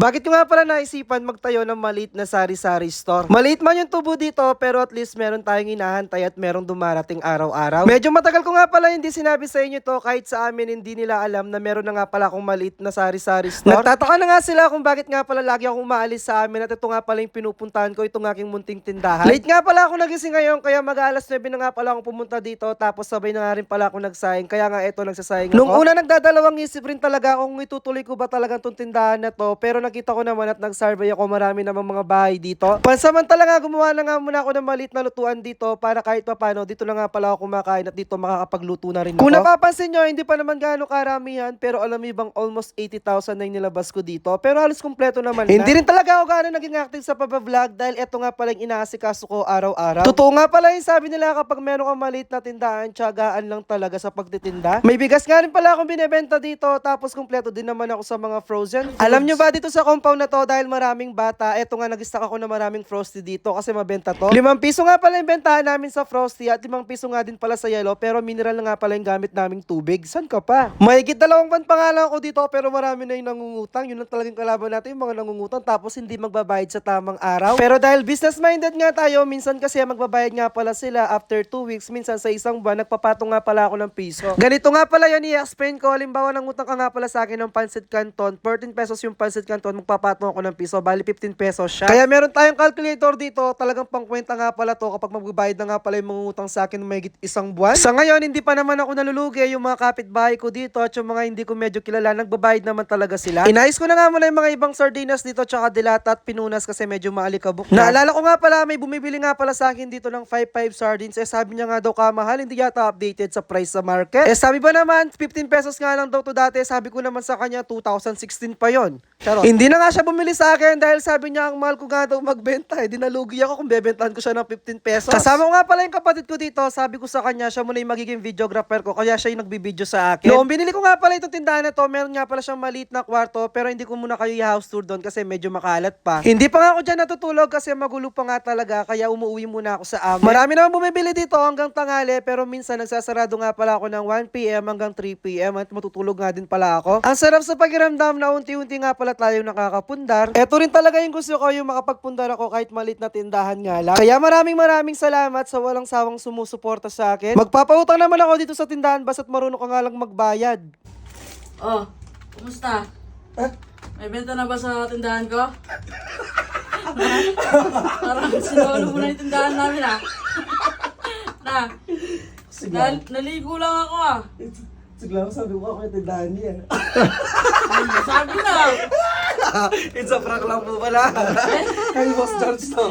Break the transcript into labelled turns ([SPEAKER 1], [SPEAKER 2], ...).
[SPEAKER 1] Bakit nga pala naisipan magtayo ng maliit na sari-sari store? Maliit man yung tubo dito, pero at least meron tayong inahantay at merong dumarating araw-araw. Medyo matagal ko nga pala hindi sinabi sa inyo to kahit sa amin hindi nila alam na meron na nga pala akong maliit na sari-sari store. Nagtataka na nga sila kung bakit nga pala lagi akong umaalis sa amin at ito nga pala yung pinupuntahan ko, itong aking munting tindahan. Late nga pala ako nagising ngayon, kaya mag-alas 9 na nga pala akong pumunta dito, tapos sabay na nga rin pala ako nagsayang, kaya nga ito nagsasayang ako. Nung una nagdadalawang isip rin talaga kung itutuloy ko ba talaga itong tindahan na to, pero nakita ko naman at nag-survey ako marami namang mga bahay dito. Pansamantala nga gumawa na nga muna ako ng maliit na lutuan dito para kahit papano dito na nga pala ako kumakain at dito makakapagluto na rin ako. Kung napapansin nyo, hindi pa naman gaano karamihan pero alam mo bang almost 80,000 na yung nilabas ko dito. Pero halos kumpleto naman na. Hindi rin talaga ako gaano naging active sa pabavlog dahil eto nga pala yung inaasikaso ko araw-araw. Totoo nga pala yung sabi nila kapag meron kang maliit na tindahan, tiyagaan lang talaga sa pagtitinda. May bigas nga rin pala akong binebenta dito tapos kumpleto din naman ako sa mga frozen foods. Alam nyo ba dito sa compound na to dahil maraming bata, eto nga nag-stock ako na maraming frosty dito kasi mabenta to. Limang piso nga pala yung bentahan namin sa frosty at limang piso nga din pala sa yellow pero mineral na nga pala yung gamit naming tubig. San ka pa? Mahigit dalawang buwan pa ako dito pero marami na yung nangungutang. Yun lang talagang kalaban natin yung mga nangungutang tapos hindi magbabayad sa tamang araw. Pero dahil business-minded nga tayo, minsan kasi magbabayad nga pala sila after 2 weeks, minsan sa isang buwan, nagpapatong nga pala ako ng piso. Ganito nga pala yan, i-explain ko. Halimbawa, nangutang ka nga pala sa akin ng pancit canton, 14 pesos yung pancit canton, magpapatong ako ng piso, bali 15 pesos siya. Kaya meron tayong calculator dito, talagang pangkwenta nga pala to kapag magbabayad na nga pala yung mangungutang sa akin ng mahigit isang buwan. Sa ngayon, hindi pa naman ako nalulugi yung mga kapitbahay ko dito at yung mga hindi ko medyo kilala, nagbabayad naman talaga sila. Inayos ko na nga muna yung mga ibang sardinas dito tsaka dilata at pinunas kasi medyo maalikabok na. Naalala ko nga pala, may bumibili nga pala sa akin dito ng 5-5 sardines. Eh sabi niya nga daw kamahal, hindi yata updated sa price sa market. Eh sabi ba naman, 15 pesos nga lang daw to dati. Sabi ko naman sa kanya, 2016 pa yon. Charot. Hindi na nga siya bumili sa akin dahil sabi niya ang mahal ko nga daw magbenta. Eh, di nalugi ako kung bebentahan ko siya ng 15 pesos. Kasama ko nga pala yung kapatid ko dito. Sabi ko sa kanya, siya muna yung magiging videographer ko. Kaya siya yung nagbibideo sa akin. Noong binili ko nga pala itong tindahan na to, meron nga pala siyang maliit na kwarto. Pero hindi ko muna kayo i-house tour doon kasi medyo makalat pa. Hindi pa nga ako dyan natutulog kasi magulo pa nga talaga. Kaya umuwi muna ako sa amin. Marami naman bumibili dito hanggang tanghali. Pero minsan nagsasarado nga pala ako ng 1pm hanggang 3pm at matutulog nga din pala ako. Ang sarap sa pakiramdam na unti-unti nga pala tayo nakakapundar. Ito rin talaga yung gusto ko yung makapagpundar ako kahit malit na tindahan nga lang. Kaya maraming maraming salamat sa walang sawang sumusuporta sa akin. Magpapautang naman ako dito sa tindahan basta't marunong ka nga lang magbayad.
[SPEAKER 2] Oh, kumusta?
[SPEAKER 1] Ah?
[SPEAKER 2] May benta na ba sa tindahan ko? Parang sinolo mo na yung tindahan namin ah. na, dahil naligo lang ako ah.
[SPEAKER 1] Sigla ko sabi ko ako yung tindahan niya.
[SPEAKER 2] Sabi na.
[SPEAKER 1] It's a prank lang po pala. Ang boss George to.